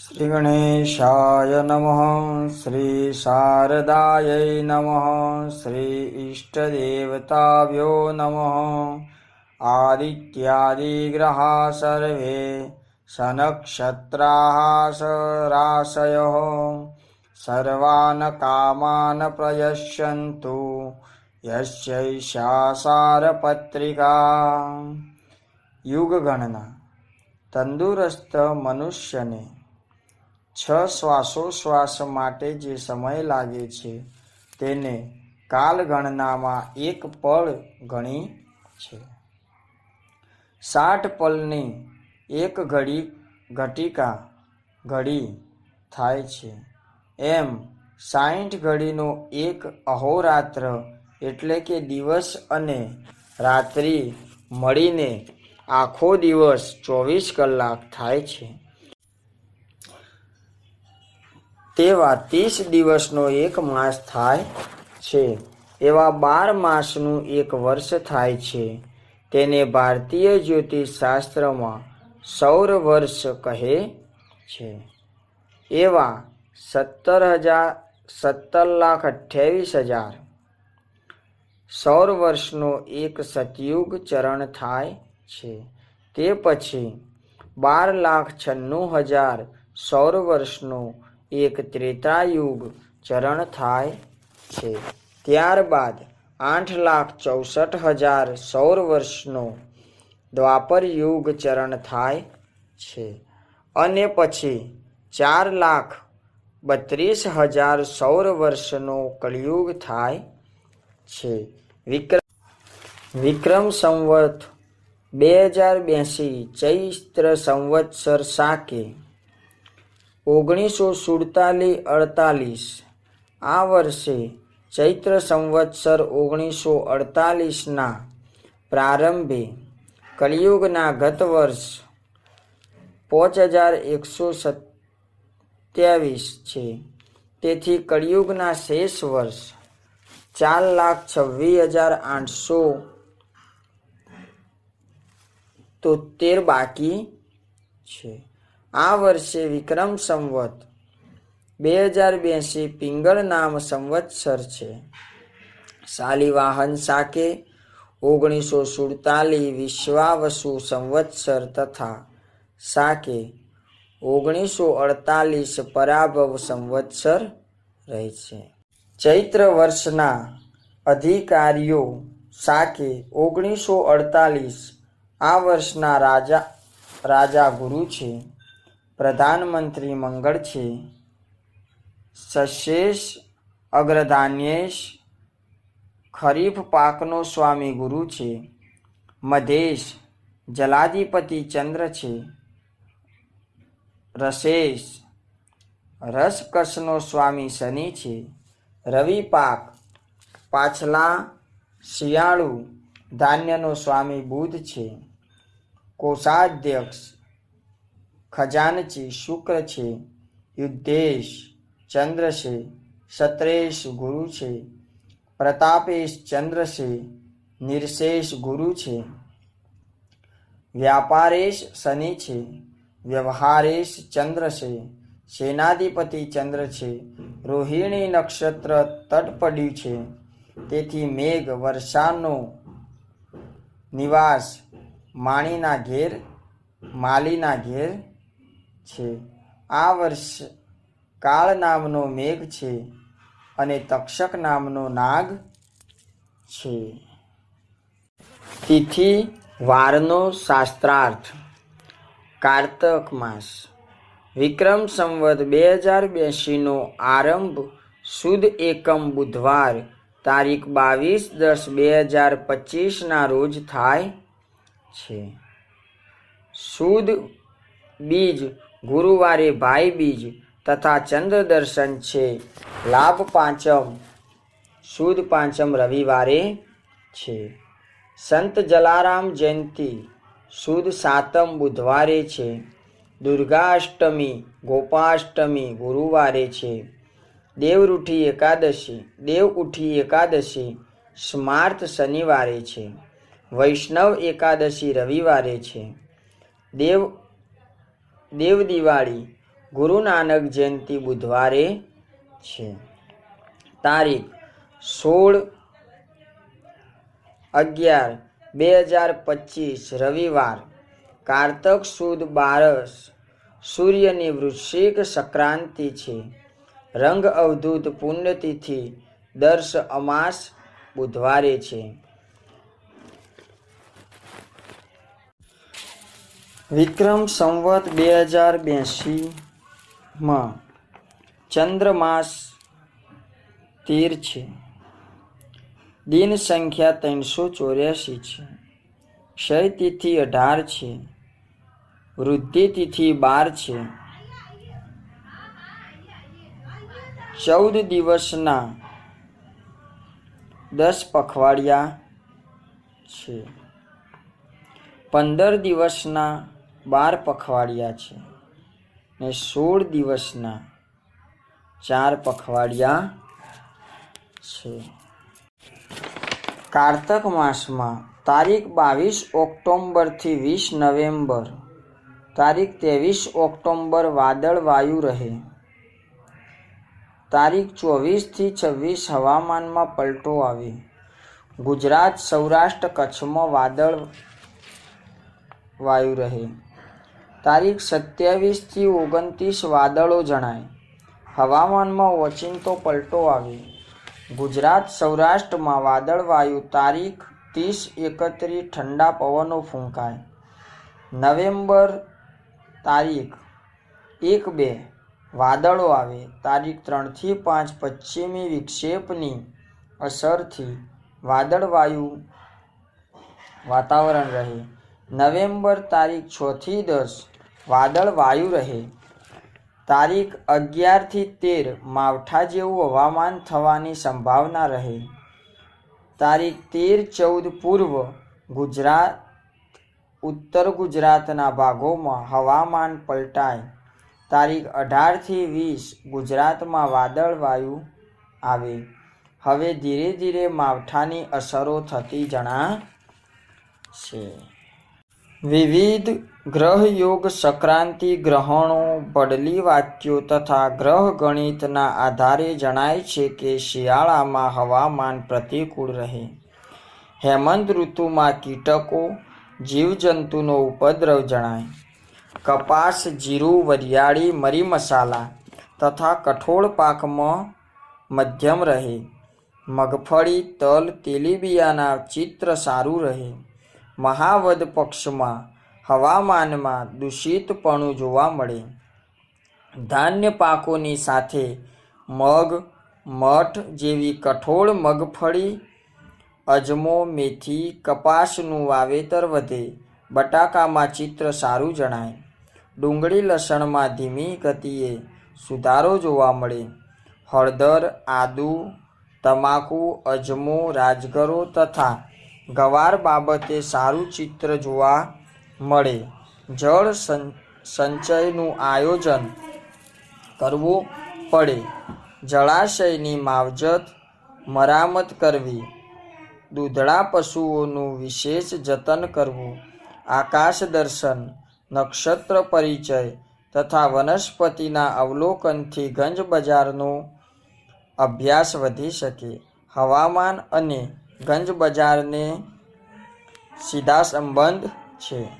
श्रीगणेशाय नमः श्रीशारदायै नमः श्री इष्टदेवताभ्यो नमः। आदित्यादिग्रहा सर्वे सनक्षत्राः स राशयः सर्वान् कामान् प्रयश्यन्तु यस्यैषासारपत्रिका युगगणना तन्दुरस्तमनुष्यने છ શ્વાસોશ્વાસ માટે જે સમય લાગે છે, તેને કાલગણનામાં એક પળ ગણી છે. સાઠ પલની એક ઘડી ઘટિકા ઘડી થાય છે. એમ સાઠ ઘડીનો એક અહોરાત્ર એટલે કે દિવસ અને રાત્રિ મળીને આખો દિવસ ચોવીસ કલાક થાય છે. તેવા ત્રીસ દિવસનો એક માસ થાય છે. એવા બાર માસનું એક વર્ષ થાય છે. તેને ભારતીય જ્યોતિષ શાસ્ત્રમાં સૌર વર્ષ કહે છે. એવા સત્તર હજાર, સત્તર લાખ અઠ્યાવીસ હજાર સૌર વર્ષનો એક સતયુગ ચરણ થાય છે. તે પછી બાર લાખ છન્નું હજાર સૌર વર્ષનો એક ત્રેતાયુગ ચરણ થાય છે. ત્યારબાદ આઠ લાખ ચોસઠ હજાર સૌર વર્ષનો દ્વાપર યુગ ચરણ થાય છે. અને પછી ચાર લાખ બત્રીસ હજાર સૌર વર્ષનો કળિયુગ થાય છે. વિક્રમ વિક્રમ સંવત બે હજાર બ્યાસી ચૈત્ર સંવત્સર સાકે ઓગણીસો સુડતાલીસ અડતાલીસ. આ વર્ષે ચૈત્ર સંવત્સર ઓગણીસો અડતાલીસના પ્રારંભે કલિયુગના ગત વર્ષ પાંચ હજાર એકસો સત્યાવીસ છે. તેથી કળિયુગના શેષ વર્ષ ચાર લાખ છવ્વીસ હજાર આઠસો તોતેર બાકી છે. આ વર્ષે વિક્રમ સંવત બે હજાર બ્યાસી પિંગળ નામ સંવત્સર છે. શાલિવાહન સાકે ઓગણીસો સુડતાલીસ વિશ્વાવસુ સંવત્સર તથા સાકે ઓગણીસો અડતાલીસ પરાભવ સંવત્સર રહે છે. ચૈત્ર વર્ષના અધિકારીઓ સાકે ઓગણીસો અડતાલીસ આ વર્ષના રાજા રાજા ગુરુ છે. પ્રધાનમંત્રી મંગળ છે. સશેષ અગ્રધાન્યેશ ખરીફ પાકનો સ્વામી ગુરુ છે. મધેશ જલાધિપતિ ચંદ્ર છે. રસેશ રસકસનો સ્વામી શનિ છે. રવિ પાક પાછલા શિયાળુ ધાન્યનો સ્વામી બુધ છે. કોષાધ્યક્ષ ખજાનચી શુક્ર છે, યુદ્ધેશ ચંદ્ર છે સત્રેશ ગુરુ છે, પ્રતાપેશ ચંદ્ર છે, નિર્શેષ ગુરુ છે, વ્યાપારેશ શનિ છે, વ્યવહારેશ ચંદ્ર છે, સેનાધિપતિ ચંદ્ર છે, રોહિણી નક્ષત્ર તટ પડ્યું છે, તેથી મેઘ વર્ષાનો નિવાસ, માણીના ઘેર, માલીના ઘેર છે. આ વર્ષ કાળ નામનો મેઘ છે અને તક્ષક નામનો નાગ છે. તિથિ વારનો શાસ્ત્રાર્થ. કારતક માસ. વિક્રમ સંવત બે હજાર બ્યાસીનો આરંભ સુદ એકમ બુધવાર તારીખ બાવીસ દસ બે હજાર પચીસના રોજ થાય છે. સુદ બીજ ગુરુવારે ભાઈ બીજ તથા ચંદ્ર દર્શન છે. લાભ પાંચમ, સુદ પાંચમ રવિવારે છે. સંત જલારામ જયંતિ, સુદ સાતમ બુધવારે છે. દુર્ગાષ્ટમી, ગોપાષ્ટમી ગુરુવારે છે. દેવરૂઠી એકાદશી, દેવ ઉઠી એકાદશી, સ્માર્ત શનિવારે છે. વૈષ્ણવ એકાદશી રવિવારે છે. દેવ દેવ દિવાળી ગુરુ નાનક જયંતિ બુધવારે છે. તારીખ સોળ અગિયાર બે હજાર પચીસ રવિવાર. કારતક સુદ બારસ. સૂર્યની વૃશ્ચિક સંક્રાંતિ છે. રંગ અવધૂત પુણ્યતિથિ દર્શ અમાસ બુધવારે છે. વિક્રમ સંવત બે હજાર બ્યાસીમાં ચંદ્રમાસ તેર છે. દિન સંખ્યા ત્રણસો ચોર્યાસી છે. ક્ષય તિથિ અઢાર છે. વૃદ્ધિ તિથિ બાર છે. ચૌદ દિવસના દસ પખવાડિયા છે. પંદર દિવસના બાર પખવાડિયા છે ને સોળ દિવસના ચાર પખવાડિયા છે. કારતક માસમાં તારીખ બાવીસ ઓક્ટોમ્બરથી વીસ નવેમ્બર, તારીખ ત્રેવીસ ઓક્ટોમ્બર વાદળ વાયુ રહે. તારીખ ચોવીસથી છવ્વીસ હવામાનમાં પલટો આવે. ગુજરાત સૌરાષ્ટ્ર કચ્છમાં વાદળ વાયુ રહે. તારીખ સત્યાવીસથી ઓગણત્રીસ વાદળો જણાય. હવામાનમાં ઓચિંતો પલટો આવે. ગુજરાત સૌરાષ્ટ્રમાં વાદળ વાયુ તારીખ ત્રીસ એકત્રીસ ઠંડા પવનો ફૂંકાય. નવેમ્બર તારીખ એક બે વાદળો આવે. તારીખ ત્રણથી પાંચ પશ્ચિમી વિક્ષેપની અસરથી વાદળ વાયુ વાતાવરણ રહે. નવેમ્બર તારીખ છથી દસ વાદળ વાયુ રહે. તારીખ અગિયારથી તેર માવઠા જેવું હવામાન થવાની સંભાવના રહે. તારીખ તેર ચૌદ પૂર્વ ગુજરાત, ઉત્તર ગુજરાતના ભાગોમાં હવામાન પલટાય. તારીખ અઢારથી વીસ ગુજરાતમાં વાદળ વાયુ આવે. હવે ધીરે ધીરે માવઠાની અસરો થતી જણાશે. વિવિધ ગ્રહ યોગ સંક્રાંતિ ગ્રહણો બડલી વાક્યો તથા ગ્રહ ગણિતના આધારે જણાય છે કે શિયાળામાં હવામાન પ્રતિકૂળ રહે. હેમંત ઋતુમાં કીટકો, જીવજંતુનો ઉપદ્રવ જણાય. કપાસ, જીરું, વરિયાળી, મરી મસાલા તથા કઠોળ પાકમાં મધ્યમ રહે. મગફળી, તલ, તેલીબિયાના ચિત્ર સારું રહે. મહાવદ પક્ષમાં હવામાનમાં દૂષિતપણું જોવા મળે. ધાન્ય પાકોની સાથે મગ, મઠ જેવી કઠોળ મગફળી, અજમો, મેથી, કપાસનું વાવેતર વધે. બટાકામાં ચિત્ર સારું જણાય. ડુંગળી લસણમાં ધીમી ગતિએ સુધારો જોવા મળે. હળદર, આદુ, તમાકુ, અજમો, રાજગરો તથા ગવાર બાબતે સારું ચિત્ર જોવા મળે. જળ સંચયનું આયોજન કરવું પડે. જળાશયની માવજત મરામત કરવી. દૂધળા પશુઓનું વિશેષ જતન કરવું. આકાશ દર્શન, નક્ષત્ર પરિચય તથા વનસ્પતિના અવલોકનથી ગંજ બજારનો અભ્યાસ વધી શકે. હવામાન અને ગંજ બજારને સીધા સંબંધ છે.